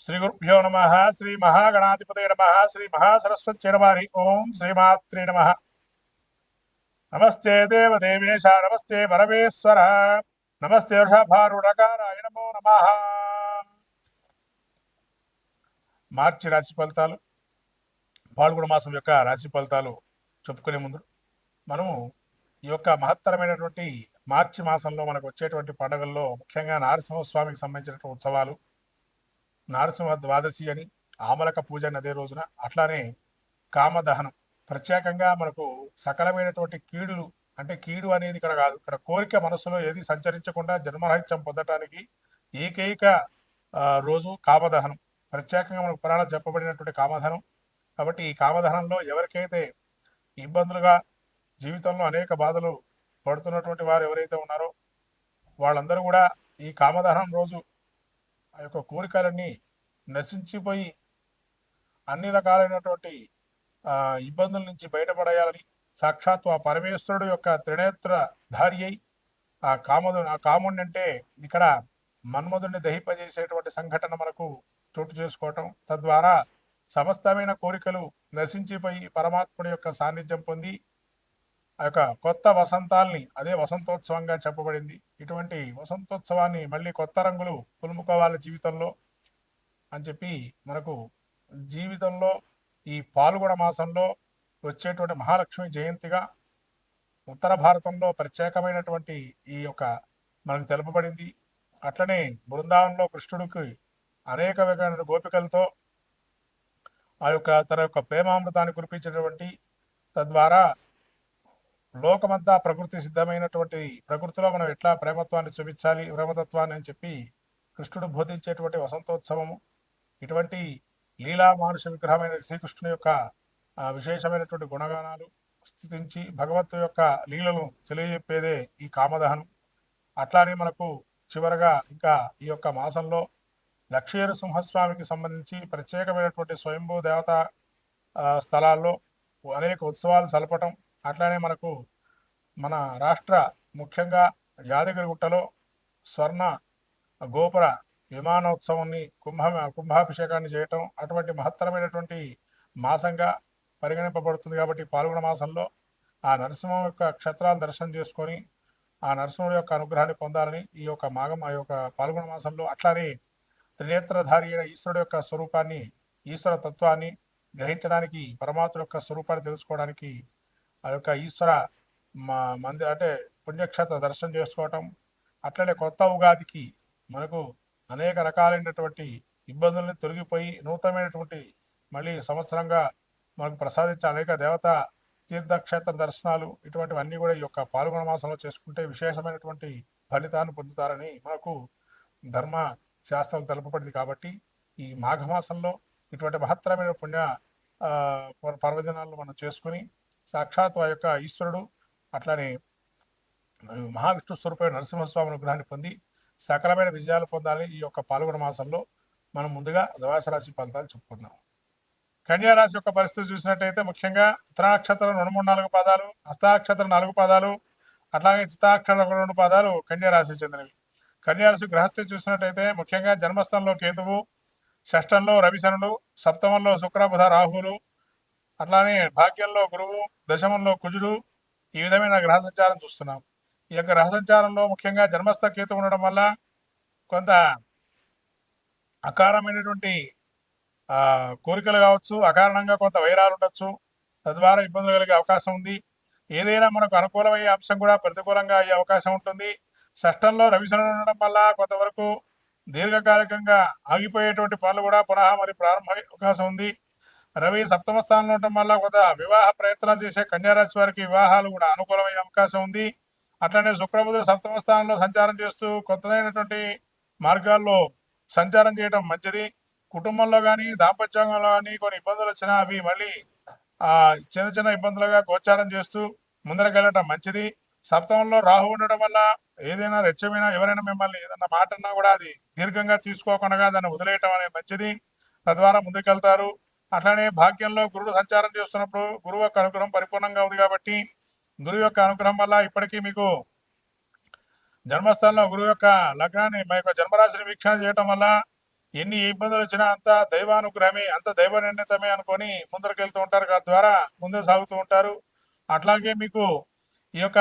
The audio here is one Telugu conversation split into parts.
శ్రీ గురుభ్యో నమ శ్రీ మహాగణాధిపతి నమ శ్రీ మహాసరస్వతి నమారి ఓం శ్రీమాత్రే నమ. నమస్తే దేవదేవేశ నమస్తే పరమేశ్వర నమస్తే వృషభారుడకారాయ నమో నమ. మార్చి రాశి ఫలితాలు పాల్గొన మాసం యొక్క రాశి ఫలితాలు చెప్పుకునే ముందు మనము ఈ యొక్క మహత్తరమైనటువంటి మార్చి మాసంలో మనకు వచ్చేటువంటి పండుగల్లో ముఖ్యంగా నారసింహస్వామికి సంబంధించినటువంటి ఉత్సవాలు నారసింహ ద్వాదశి అని ఆమలక పూజ అని అదే రోజున అట్లానే కామదహనం. ప్రత్యేకంగా మనకు సకలమైనటువంటి కీడులు అంటే కీడు అనేది ఇక్కడ కాదు. ఇక్కడ కోరిక మనసులో ఏది సంచరించకుండా జన్మరాహిత్యం పొందటానికి ఏకైక రోజు కామదహనం. ప్రత్యేకంగా మనకు పురాణ చెప్పబడినటువంటి కామదహనం. కాబట్టి ఈ కామదహనంలో ఎవరికైతే ఇబ్బందులుగా జీవితంలో అనేక బాధలు పడుతున్నటువంటి వారు ఎవరైతే ఉన్నారో వాళ్ళందరూ కూడా ఈ కామదహనం రోజు ఆ యొక్క కోరికలన్నీ నశించిపోయి అన్ని రకాలైనటువంటి ఇబ్బందుల నుంచి బయటపడేయాలని సాక్షాత్తు ఆ పరమేశ్వరుడు యొక్క త్రినేత్ర ధారి అయి ఆ కామదు ఆ కాముడిని అంటే ఇక్కడ మన్మధుడిని దహింపజేసేటువంటి సంఘటన మనకు చోటు చేసుకోవటం. తద్వారా సమస్తమైన కోరికలు నశించిపోయి పరమాత్ముడి యొక్క సాన్నిధ్యం పొంది ఆ యొక్క కొత్త వసంతాల్ని అదే వసంతోత్సవంగా చెప్పబడింది. ఇటువంటి వసంతోత్సవాన్ని మళ్ళీ కొత్త రంగులు పులుముకోవాలి జీవితంలో అని చెప్పి మనకు జీవితంలో ఈ పాల్గొన మాసంలో వచ్చేటువంటి మహాలక్ష్మి జయంతిగా ఉత్తర భారతంలో ప్రత్యేకమైనటువంటి ఈ యొక్క మనకు తెలుపబడింది. అట్లనే బృందావనంలో కృష్ణుడికి అనేక విధమైన గోపికలతో ఆ యొక్క తన యొక్క ప్రేమామృతాన్ని కురిపించినటువంటి తద్వారా లోకమంతా ప్రకృతి సిద్ధమైనటువంటి ప్రకృతిలో మనం ఎట్లా ప్రేమత్వాన్ని చూపించాలి ప్రేమతత్వాన్ని అని చెప్పి కృష్ణుడు బోధించేటువంటి వసంతోత్సవము. ఇటువంటి లీలా మానుష విగ్రహమైన శ్రీకృష్ణుని యొక్క విశేషమైనటువంటి గుణగానాలు స్థితించి భగవత్తు యొక్క లీలను తెలియజెప్పేదే ఈ కామదహనం. అట్లానే మనకు చివరగా ఇంకా ఈ యొక్క మాసంలో లక్ష్మీరు సింహస్వామికి సంబంధించి ప్రత్యేకమైనటువంటి స్వయంభూ దేవత స్థలాల్లో అనేక ఉత్సవాలు సలపటం అట్లానే మనకు మన రాష్ట్ర ముఖ్యంగా యాదగిరిగుట్టలో స్వర్ణ గోపుర విమానోత్సవాన్ని కుంభ కుంభాభిషేకాన్ని చేయటం అటువంటి మహత్తరమైనటువంటి మాసంగా పరిగణింపబడుతుంది కాబట్టి పాల్గొన మాసంలో ఆ నరసింహం యొక్క క్షేత్రాలు దర్శనం చేసుకొని ఆ నరసింహుడి యొక్క అనుగ్రహాన్ని పొందాలని ఈ యొక్క మాగం ఆ యొక్క పాల్గొన మాసంలో అట్లానే త్రినేత్రధారి అయిన ఈశ్వరుడు యొక్క స్వరూపాన్ని ఈశ్వర తత్వాన్ని గ్రహించడానికి పరమాత్మ యొక్క స్వరూపాన్ని తెలుసుకోవడానికి ఆ యొక్క ఈశ్వర మా మంది అంటే పుణ్యక్షేత్ర దర్శనం చేసుకోవటం అట్లనే కొత్త ఉగాదికి మనకు అనేక రకాలైనటువంటి ఇబ్బందుల్ని తొలగిపోయి నూతనమైనటువంటి మళ్ళీ సంవత్సరంగా మనకు ప్రసాదించే అనేక దేవత తీర్థక్షేత్ర దర్శనాలు ఇటువంటివన్నీ కూడా ఈ యొక్క పాల్గొన మాసంలో చేసుకుంటే విశేషమైనటువంటి ఫలితాన్ని పొందుతారని మనకు ధర్మ శాస్త్రం తెలుపబడింది కాబట్టి ఈ మాఘమాసంలో ఇటువంటి మహత్తరమైన పుణ్య పర్వదినాలను మనం చేసుకుని సాక్షాత్ ఆ యొక్క ఈశ్వరుడు అట్లానే మహావిష్ణు స్వరూపమైన నరసింహస్వామి అనుగ్రహాన్ని పొంది సకలమైన విజయాలు పొందాలని ఈ యొక్క పాల్గొన మాసంలో మనం ముందుగా ద్వాదశ రాశి ఫలితాలు చెప్పుకుందాం కన్యా రాశి యొక్క పరిస్థితి చూసినట్టయితే ముఖ్యంగా ఉత్తరాక్షత్రం రెండు మూడు నాలుగు పాదాలు హస్తాక్షత్రం నాలుగు పాదాలు అట్లాగే చిత్తాక్షరం రెండు పాదాలు కన్యా రాశి చెందినవి. కన్యారాశి గ్రహస్థితి చూసినట్టయితే ముఖ్యంగా జన్మస్థంలో కేతువు షష్టంలో రవిశనుడు సప్తమంలో శుక్రబుధ రాహులు రాహువులు అట్లానే భాగ్యంలో గురువు దశమంలో కుజుడు ఈ విధమైన గ్రహ సంచారం చూస్తున్నాం. ఈ యొక్క గ్రహ సంచారంలో ముఖ్యంగా జన్మస్థ కేతు ఉండడం వల్ల కొంత అకారమైనటువంటి కోరికలు కావచ్చు అకారణంగా కొంత వైరాలు ఉండొచ్చు. తద్వారా ఇబ్బందులు కలిగే అవకాశం ఉంది. ఏదైనా మనకు అనుకూలమయ్యే అంశం కూడా ప్రతికూలంగా అయ్యే అవకాశం ఉంటుంది. షష్టంలో రవిశనం ఉండడం వల్ల కొంతవరకు దీర్ఘకాలికంగా ఆగిపోయేటువంటి పనులు కూడా పునః మరి ప్రారంభమయ్యే అవకాశం ఉంది. రవి సప్తమ స్థానంలో ఉండటం వల్ల కూడా వివాహ ప్రయత్నాలు చేసే కన్యారాశి వారికి వివాహాలు కూడా అనుకూలమయ్యే అవకాశం ఉంది. అట్లనే శుక్రబుధుడు సప్తమ స్థానంలో సంచారం చేస్తూ కొత్తదైనటువంటి మార్గాల్లో సంచారం చేయడం మంచిది. కుటుంబంలో కానీ దాంపత్యంలో కానీ కొన్ని ఇబ్బందులు వచ్చినా అవి మళ్ళీ ఆ చిన్న చిన్న ఇబ్బందులుగా గోచారం చేస్తూ ముందరకెళ్ళటం మంచిది. సప్తమంలో రాహు ఉండడం వల్ల ఏదైనా రెచ్చమైనా ఎవరైనా మిమ్మల్ని ఏదైనా మాట అన్నా కూడా అది దీర్ఘంగా తీసుకోకుండా దాన్ని వదిలేయటం అనేది మంచిది. తద్వారా ముందుకెళ్తారు. అట్లానే భాగ్యంలో గురుడు సంచారం చేస్తున్నప్పుడు గురువు యొక్క అనుగ్రహం పరిపూర్ణంగా ఉంది కాబట్టి గురువు యొక్క అనుగ్రహం వల్ల ఇప్పటికీ మీకు జన్మస్థానంలో గురువు యొక్క లగ్నాన్ని మా యొక్క జన్మరాశిని వీక్షణ చేయటం వల్ల ఎన్ని ఇబ్బందులు వచ్చినా అంత దైవానుగ్రహమే అంత దైవ నిర్ణీతమే అనుకొని ముందరకెళ్తూ ఉంటారు. తద్వారా ముందుకు సాగుతూ ఉంటారు. అట్లాగే మీకు ఈ యొక్క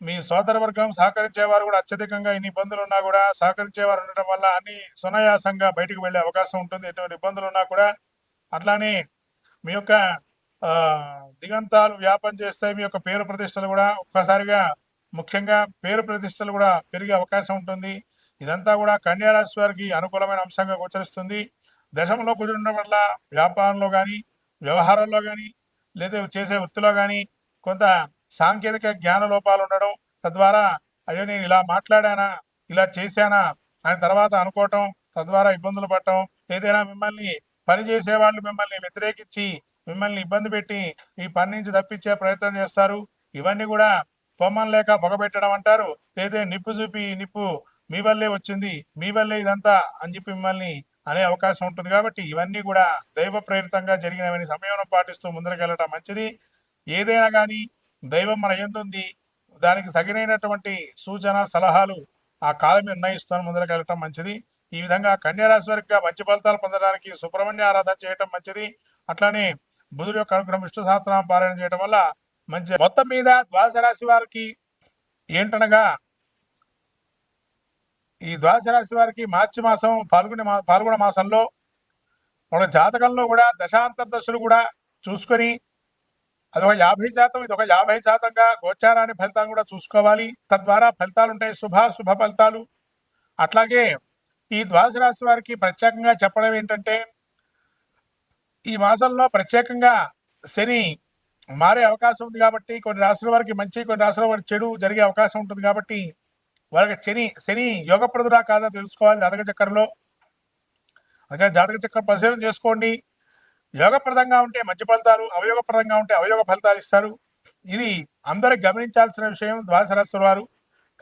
మీ సోదర వర్గం సహకరించేవారు కూడా అత్యధికంగా ఇన్ని ఇబ్బందులు ఉన్నా కూడా సహకరించేవారు ఉండటం వల్ల అన్ని సునాయాసంగా బయటకు వెళ్ళే అవకాశం ఉంటుంది. ఎటువంటి ఇబ్బందులు ఉన్నా కూడా అట్లానే మీ యొక్క దిగంతాలు వ్యాపం చేస్తే మీ యొక్క పేరు ప్రతిష్టలు కూడా ఒక్కసారిగా ముఖ్యంగా పేరు ప్రతిష్టలు కూడా పెరిగే అవకాశం ఉంటుంది. ఇదంతా కూడా కన్యారాశి వారికి అనుకూలమైన అంశంగా గోచరిస్తుంది. దశంలో కుదిరడం వల్ల వ్యాపారంలో కానీ వ్యవహారంలో కానీ లేదా చేసే వృత్తిలో కానీ కొంత సాంకేతిక జ్ఞాన లోపాలు ఉండడం తద్వారా అయ్యో నేను ఇలా మాట్లాడానా ఇలా చేశానా అని తర్వాత అనుకోవటం తద్వారా ఇబ్బందులు పడటం ఏదైనా మిమ్మల్ని పని చేసే వాళ్ళు మిమ్మల్ని వ్యతిరేకించి మిమ్మల్ని ఇబ్బంది పెట్టి ఈ పని నుంచి తప్పించే ప్రయత్నం చేస్తారు. ఇవన్నీ కూడా పొమ్మం లేక పొగబెట్టడం అంటారు. లేదా నిప్పు చూపి నిప్పు మీ వల్లే వచ్చింది మీ వల్లే ఇదంతా అని చెప్పి మిమ్మల్ని అనే అవకాశం ఉంటుంది కాబట్టి ఇవన్నీ కూడా దైవ ప్రేరితంగా జరిగినవని సమయం పాటిస్తూ ముందరకెళ్ళటం మంచిది. ఏదైనా కానీ దైవం మన ఎందుంది దానికి తగినటువంటి సూచన సలహాలు ఆ కాలం నిర్ణయిస్తాను ముందరకెళ్ళటం మంచిది. ఈ విధంగా కన్యారాశి వారికి మంచి ఫలితాలు పొందడానికి సుబ్రహ్మణ్య ఆరాధన చేయటం మంచిది. అట్లానే బుధుడు యొక్క అనుగ్రహం విష్ణు సహస్రనామ పారాయణ చేయడం వల్ల మంచి మొత్తం మీద ద్వాదశ రాశి వారికి ఏంటనగా ఈ ద్వాదశ రాశి వారికి మార్చి మాసం పాల్గొనే మా పాల్గొన మాసంలో మన జాతకంలో కూడా దశాంతర దశలు కూడా చూసుకొని అదొక యాభై శాతం ఇది ఒక యాభై శాతంగా గోచారాన్ని ఫలితాలను కూడా చూసుకోవాలి. తద్వారా ఫలితాలు ఉంటాయి శుభ శుభ ఫలితాలు. అట్లాగే ఈ ద్వాదశ రాశి వారికి ప్రత్యేకంగా చెప్పడం ఏంటంటే ఈ మాసంలో ప్రత్యేకంగా శని మారే అవకాశం ఉంది కాబట్టి కొన్ని రాశుల వారికి మంచి కొన్ని రాశుల వారికి చెడు జరిగే అవకాశం ఉంటుంది కాబట్టి వాళ్ళకి శని శని యోగప్రదురా కాదా తెలుసుకోవాలి జాతక చక్రంలో. అలాగే జాతక చక్రం పరిశీలన చేసుకోండి. యోగప్రదంగా ఉంటే మంచి ఫలితాలు అవయోగప్రదంగా ఉంటే అవయోగ ఫలితాలు ఇస్తారు. ఇది అందరూ గమనించాల్సిన విషయం ద్వాదశ రాశుల వారు.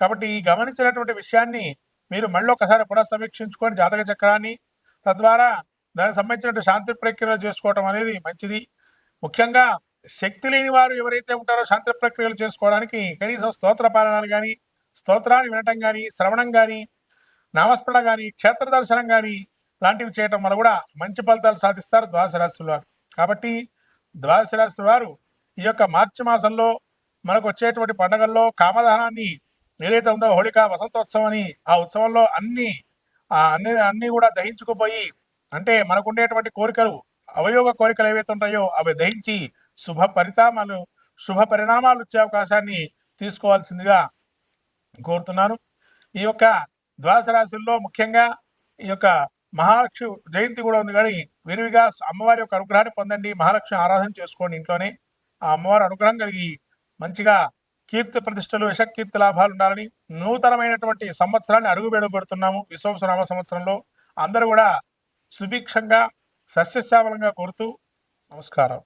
కాబట్టి ఈ గమనించినటువంటి విషయాన్ని మీరు మళ్ళీ ఒకసారి పునఃసమీక్షించుకొని జాతక చక్రాన్ని తద్వారా దానికి సంబంధించిన శాంతి ప్రక్రియలు చేసుకోవటం అనేది మంచిది. ముఖ్యంగా శక్తి లేని వారు ఎవరైతే ఉంటారో శాంతి ప్రక్రియలు చేసుకోవడానికి కనీసం స్తోత్ర పాలనాలు కానీ స్తోత్రాన్ని వినటం కానీ శ్రవణం కానీ నామస్మరణ కానీ క్షేత్ర దర్శనం కానీ లాంటివి చేయటం వల్ల కూడా మంచి ఫలితాలు సాధిస్తారు ద్వాదశ రాశుల వారు. కాబట్టి ద్వాదశ రాశి వారు ఈ యొక్క మార్చి మాసంలో మనకు వచ్చేటువంటి పండుగల్లో కామదహనాన్ని ఏదైతే ఉందో హోళిక వసంతోత్సవం అని ఆ ఉత్సవంలో అన్ని ఆ అన్ని అన్ని కూడా దహించుకుపోయి అంటే మనకు ఉండేటువంటి కోరికలు అవయోగ కోరికలు ఏవైతే ఉంటాయో అవి దహించి శుభ పరిణామాలు శుభ పరిణామాలు వచ్చే అవకాశాన్ని తీసుకోవాల్సిందిగా కోరుతున్నాను. ఈ యొక్క ద్వాదశ రాశుల్లో ముఖ్యంగా ఈ యొక్క మహాలక్ష్మి జయంతి కూడా ఉంది కానీ విరివిగా అమ్మవారి యొక్క అనుగ్రహాన్ని పొందండి. మహాలక్ష్మి ఆరాధన చేసుకోండి ఇంట్లోనే. ఆ అమ్మవారి అనుగ్రహం కలిగి మంచిగా కీర్తి ప్రతిష్టలు యశకీర్తి లాభాలు ఉండాలని నూతనమైనటువంటి సంవత్సరాన్ని అడుగు పెడుతున్నాము సంవత్సరంలో. అందరూ కూడా సుభిక్షంగా సస్యశ్యామలంగా కోరుతూ నమస్కారం.